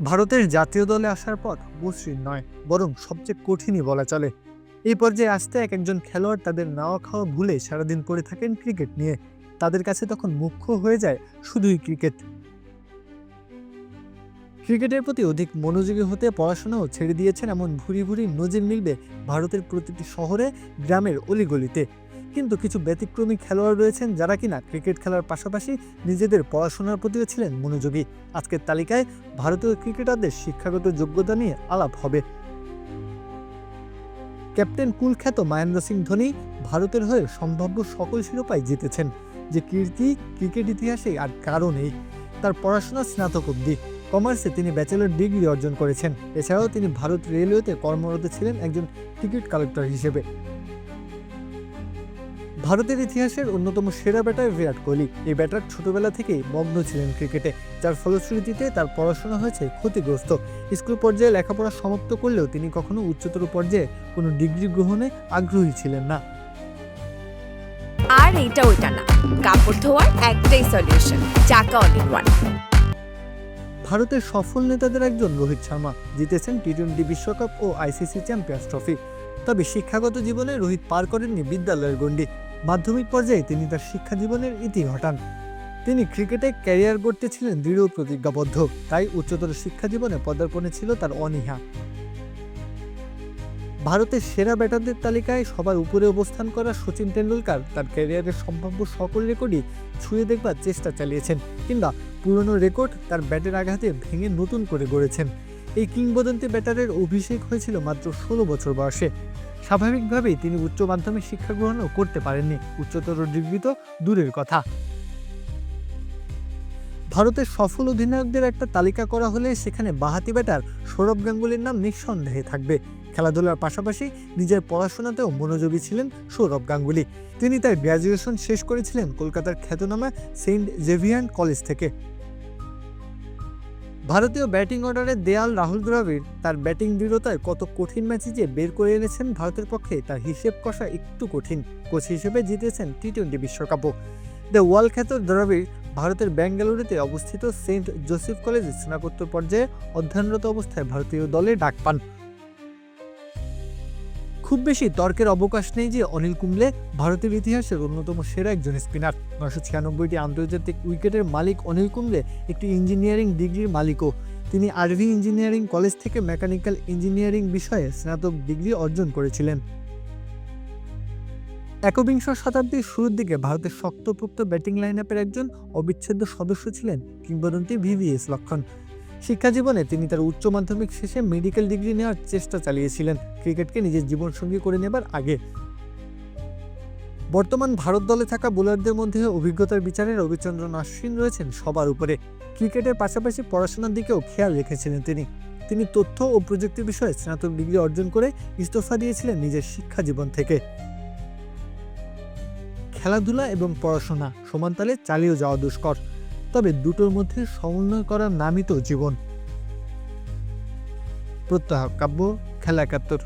ভারতের জাতীয় দলে আসার পর মসৃণ নয়, বরং সবচেয়ে কঠিনই বলা চলে। এই পর্যায়ে আসতে এক একজন খেলোয়াড় তাদের নাওয়া খাওয়া ভুলে সারাদিন পড়ে থাকেন ক্রিকেট নিয়ে। তাদের কাছে তখন মুখ্য হয়ে যায় শুধুই ক্রিকেট। ক্রিকেটের প্রতি অধিক মনোযোগী হতে পড়াশোনাও ছেড়ে দিয়েছেন এমন ভুরি ভুরি নজির মিলবে ভারতের প্রতিটি শহরে, গ্রামের অলিগলিতে। কিন্তু কিছু ব্যতিক্রমী খেলোয়াড় রয়েছেন যারা কিনা ক্রিকেট খেলার পাশাপাশি নিজেদের পড়াশোনার প্রতিও ছিলেন মনোযোগী। আজকের তালিকায় ভারতীয় ক্রিকেটারদের শিক্ষাগত যোগ্যতা নিয়ে আলাপ হবে। ক্যাপ্টেন কুলখ্যাত মহেন্দ্র সিং ধোনি ভারতের হয়ে সম্ভাব্য সকল শিরোপাই জিতেছেন। যে কীর্তি ক্রিকেট ইতিহাসে আর কারও নেই। তার পড়াশোনা স্নাতক অবধি। কমার্সে তিনি ব্যাচেলর ডিগ্রি অর্জন করেছেন। এছাড়াও তিনি ভারত রেলওয়েতে কর্মরত ছিলেন একজন টিকিট কালেক্টর হিসেবে। ভারতের ইতিহাসের অন্যতম সেরা ব্যাটার বিরাট কোহলি। এই ব্যাটার ছোটবেলা থেকেই মগ্ন ছিলেন ক্রিকেটে যার ফলশ্রুতিতে তার পড়াশোনা হয়েছে ক্ষতিগ্রস্ত। স্কুল পর্যায়ে লেখাপড়া সমাপ্ত করলেও তিনি কখনো উচ্চতর পর্যায়ে কোনো ডিগ্রি গ্রহণে আগ্রহী ছিলেন না। আর এইটা ওইটা না। কাপড় ধোয়ার একটাই সলিউশন চাকা অল ইন ওয়ান ভারতের সফল নেতাদের একজন রোহিত শর্মা জিতেছেন টি টোয়েন্টি বিশ্বকাপ ও আইসিসি চ্যাম্পিয়ন্স ট্রফি। তবে শিক্ষাগত জীবনে রোহিত পার করেননি বিদ্যালয়ের গণ্ডি। মাধ্যমিক পর্যায়ে তিনি তার শিক্ষা জীবনের ইতি ঘটান। তিনি ক্রিকেটে ক্যারিয়ার গড়তে ছিলেন দৃঢ় প্রতিজ্ঞাবদ্ধ, তাই উচ্চতর শিক্ষা জীবনে পদার্পণে ছিল তার অনীহা। ভারতের সেরা ব্যাটারদের তালিকায় সবার উপরে অবস্থান করা সচিন তেন্ডুলকার তার ক্যারিয়ারের সম্ভাব্য সকল রেকর্ডই ছুঁয়ে দেখবার চেষ্টা চালিয়েছেন, কিংবা পুরনো রেকর্ড তার ব্যাটের আঘাতে ভেঙে নতুন করে গড়েছেন। এই কিংবদন্তি ব্যাটারের অভিষেক হয়েছিল মাত্র ষোলো বছর বয়সে। স্বাভাবিকভাবেই তিনি উচ্চ মাধ্যমিক শিক্ষা গ্রহণও করতে পারেননি। উচ্চতর ডিগ্রি তো দূরের কথা। ভারতের সফল অধিনায়কদের একটা তালিকা করা হলে সেখানে বাহাতি ব্যাটার সৌরভ গাঙ্গুলির নাম নিঃসন্দেহে থাকবে। খেলাধুলার পাশাপাশি নিজের পড়াশোনাতেও মনোযোগী ছিলেন সৌরভ গাঙ্গুলি। তিনি তার গ্র্যাজুয়েশন শেষ করেছিলেন কলকাতার খ্যাতনামা সেন্ট জেভিয়ান কলেজ থেকে। ভারতীয় ব্যাটিং অর্ডারে দেয়াল রাহুল দ্রাবিড় তার ব্যাটিং দৃঢ়তায় কত কঠিন ম্যাচই যে বের করে এনেছেন ভারতের পক্ষে তার হিসেব কষা একটু কঠিন। কোচ হিসেবে জিতেছেন টি টোয়েন্টি বিশ্বকাপও। দ্য ওয়ার্ল্ড খ্যাত দ্রাবিড় ভারতের বেঙ্গালুরুতে অবস্থিত সেন্ট জোসেফ কলেজে স্নাতকোত্তর পর্যায়ে অধ্যয়নরত অবস্থায় ভারতীয় দলে ডাক পান। খুব বেশি তর্কের অবকাশ নেই যে অনিল কুম্বলে ভারতের ইতিহাসের অন্যতম সেরা একজন স্পিনার। নশো ছিয়ানব্বইটি আন্তর্জাতিক উইকেটের মালিক অনিল কুম্বলে একটি ইঞ্জিনিয়ারিং ডিগ্রির মালিকও। তিনি আরভি ইঞ্জিনিয়ারিং কলেজ থেকে মেকানিক্যাল ইঞ্জিনিয়ারিং বিষয়ে স্নাতক ডিগ্রি অর্জন করেছিলেন। একবিংশ শতাব্দীর শুরুর দিকে ভারতের শক্তপোক্ত ব্যাটিং লাইন আপের একজন অবিচ্ছেদ্য সদস্য ছিলেন কিংবদন্তি ভিভিএস লক্ষণ। শিক্ষা জীবনে তিনি তার উচ্চ মাধ্যমিক শেষে মেডিকেল ডিগ্রি নেওয়ার চেষ্টা চালিয়েছিলেন। ক্রিকেটকে নিজের জীবনসঙ্গী করে নেবার আগে। বর্তমান ভারত দলে থাকা বোলারদের মধ্যে অভিজ্ঞতার বিচারে রবিচন্দ্রন অশ্বিন রয়েছেন সবার উপরে। ক্রিকেটের পাশাপাশি পড়াশোনার দিকেও খেয়াল রেখেছিলেন তিনি। তিনি তথ্য ও প্রযুক্তি বিষয়ে স্নাতক ডিগ্রি অর্জন করে ইস্তফা দিয়েছিলেন নিজের শিক্ষা জীবন থেকে। খেলাধুলা এবং পড়াশোনা সমানতালে চালিয়ে যাওয়া দুষ্কর। তবে দুটোর মধ্যে সমন্বয় করার নামই তো জীবন। প্রত্যাহ কাব্য খেলা একাত্তর।